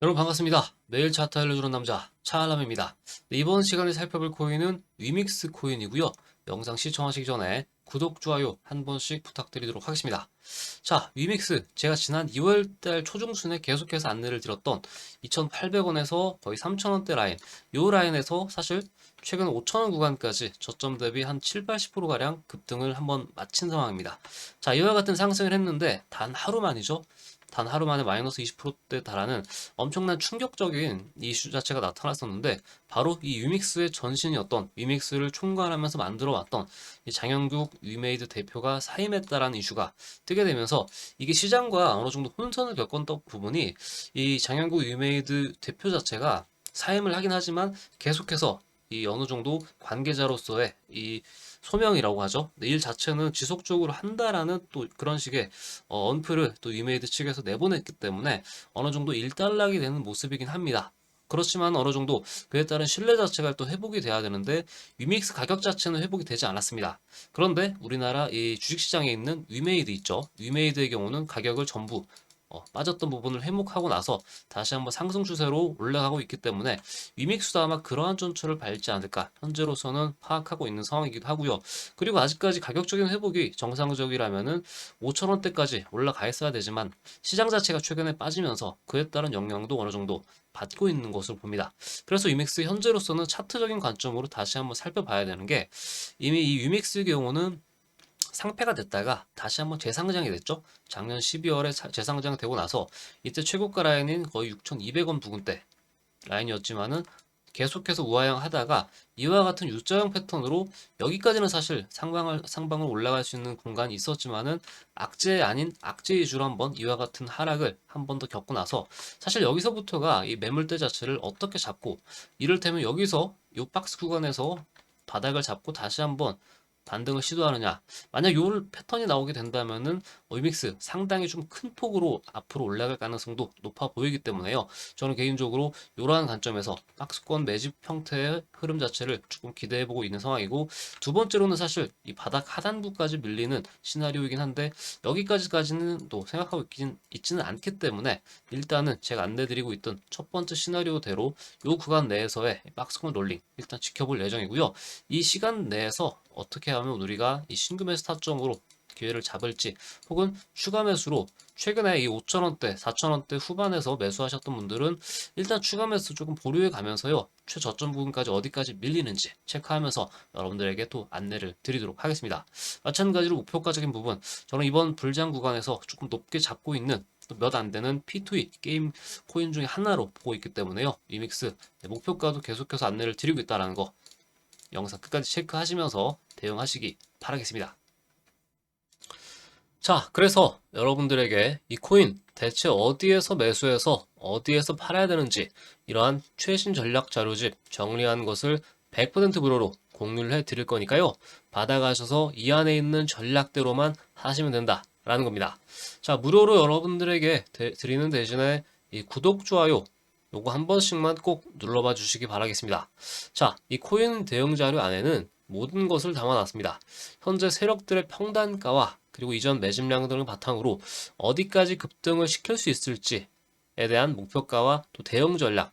여러분 반갑습니다. 매일 차트 알려주는 남자 차알람입니다. 네, 이번 시간에 살펴볼 코인은 위믹스 코인이고요. 영상 시청하시기 전에 구독, 좋아요 한 번씩 부탁드리도록 하겠습니다. 자, 위믹스 제가 지난 2월달 초중순에 계속해서 안내를 드렸던 2,800원에서 거의 3,000원대 라인 요 라인에서 사실 최근 5,000원 구간까지 저점 대비 한 7, 80%가량 급등을 한번 마친 상황입니다. 자, 이와 같은 상승을 했는데 단 하루 만이죠. 단 하루 만에 마이너스 20%대 달하는 엄청난 충격적인 이슈 자체가 나타났었는데 바로 이 유믹스의 전신이었던 위믹스를 총괄하면서 만들어 왔던 이 장영국 위메이드 대표가 사임했다라는 이슈가 뜨게 되면서 이게 시장과 어느 정도 혼선을 겪었던 부분이 이 장영국 위메이드 대표 자체가 사임을 하긴 하지만 계속해서 이 어느 정도 관계자로서의 이 소명이라고 하죠. 일 자체는 지속적으로 한다라는 또 그런 식의 어, 언플을 또 위메이드 측에서 내보냈기 때문에 어느 정도 일단락이 되는 모습이긴 합니다. 그렇지만 어느 정도 그에 따른 신뢰 자체가 또 회복이 돼야 되는데 위믹스 가격 자체는 회복이 되지 않았습니다. 그런데 우리나라 이 주식시장에 있는 위메이드 있죠. 위메이드의 경우는 가격을 전부 어, 빠졌던 부분을 회복하고 나서 다시 한번 상승 추세로 올라가고 있기 때문에 위믹스도 아마 그러한 전철을 밟지 않을까 현재로서는 파악하고 있는 상황이기도 하고요. 그리고 아직까지 가격적인 회복이 정상적이라면은 5천원대까지 올라가 있어야 되지만 시장 자체가 최근에 빠지면서 그에 따른 영향도 어느 정도 받고 있는 것으로 봅니다. 그래서 위믹스 현재로서는 차트적인 관점으로 다시 한번 살펴봐야 되는 게 이미 이 위믹스의 경우는 상패가 됐다가 다시 한번 재상장이 됐죠. 작년 12월에 재상장 되고 나서 이때 최고가 라인인 거의 6,200원 부근대 라인이었지만은 계속해서 우하향 하다가 이와 같은 U자형 패턴으로 여기까지는 사실 상방을 상방을 올라갈 수 있는 공간이 있었지만은 악재 아닌 악재 위주로 한번 이와 같은 하락을 한 번 더 겪고 나서 사실 여기서부터가 이 매물대 자체를 어떻게 잡고 이를테면 여기서 이 박스 구간에서 바닥을 잡고 다시 한번 반등을 시도하느냐. 만약 요 패턴이 나오게 된다면은 위믹스 상당히 좀 큰 폭으로 앞으로 올라갈 가능성도 높아 보이기 때문에요. 저는 개인적으로 이러한 관점에서 박스권 매집 형태의 흐름 자체를 조금 기대해 보고 있는 상황이고 두 번째로는 사실 이 바닥 하단부까지 밀리는 시나리오이긴 한데 여기까지까지는 또 생각하고 있긴 있지는 않기 때문에 일단은 제가 안내드리고 있던 첫 번째 시나리오대로 요 구간 내에서의 박스권 롤링 일단 지켜볼 예정이고요. 이 시간 내에서 어떻게 하면 우리가 이 신규 매수 타점으로 기회를 잡을지 혹은 추가 매수로 최근에 이 5천원대, 4천원대 후반에서 매수하셨던 분들은 일단 추가 매수 조금 보류해 가면서요. 최저점 부분까지 어디까지 밀리는지 체크하면서 여러분들에게 또 안내를 드리도록 하겠습니다. 마찬가지로 목표가적인 부분, 저는 이번 불장 구간에서 조금 높게 잡고 있는 몇안 되는 P2E 게임 코인 중에 하나로 보고 있기 때문에요. 리믹스 네, 목표가도 계속해서 안내를 드리고 있다는 거 영상 끝까지 체크하시면서 대응하시기 바라겠습니다. 자, 그래서 여러분들에게 이 코인 대체 어디에서 매수해서 어디에서 팔아야 되는지 이러한 최신 전략 자료집 정리한 것을 100% 무료로 공유를 해 드릴 거니까요. 받아가셔서 이 안에 있는 전략대로만 하시면 된다라는 겁니다. 자, 무료로 여러분들에게 대, 드리는 대신에 이 구독, 좋아요 요거 한 번씩만 꼭 눌러봐 주시기 바라겠습니다. 자, 이 코인 대응 자료 안에는 모든 것을 담아놨습니다. 현재 세력들의 평단가와 그리고 이전 매집량 등을 바탕으로 어디까지 급등을 시킬 수 있을지에 대한 목표가와 또 대응 전략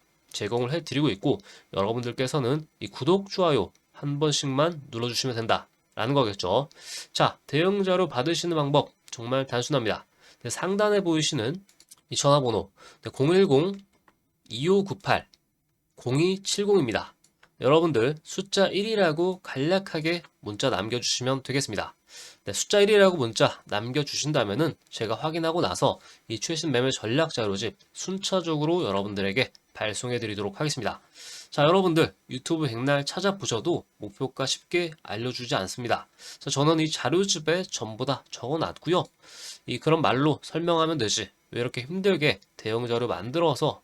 제공을 해드리고 있고 여러분들께서는 이 구독, 좋아요 한 번씩만 눌러주시면 된다. 라는 거겠죠. 자, 대응 자료 받으시는 방법 정말 단순합니다. 네, 상단에 보이시는 이 전화번호 010-2598-0270입니다. 여러분들 숫자 1이라고 간략하게 문자 남겨주시면 되겠습니다. 네, 숫자 1이라고 문자 남겨주신다면은 제가 확인하고 나서 이 최신 매매 전략 자료집 순차적으로 여러분들에게 발송해 드리도록 하겠습니다. 자, 여러분들 유튜브 백날 찾아보셔도 목표가 쉽게 알려주지 않습니다. 자, 저는 이 자료집에 전부 다 적어놨고요. 이 그런 말로 설명하면 되지 왜 이렇게 힘들게 대형 자료 만들어서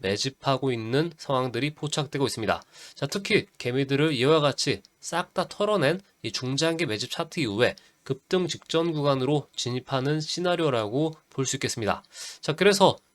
매집하고 있는 상황들이 포착되고 있습니다. 자, 특히 개미들을 이와 같이 싹 다 털어낸 이 중장기 매집 차트 이후에 급등 직전 구간으로 진입하는 시나리오라고 볼 수 있겠습니다. 자, 그래서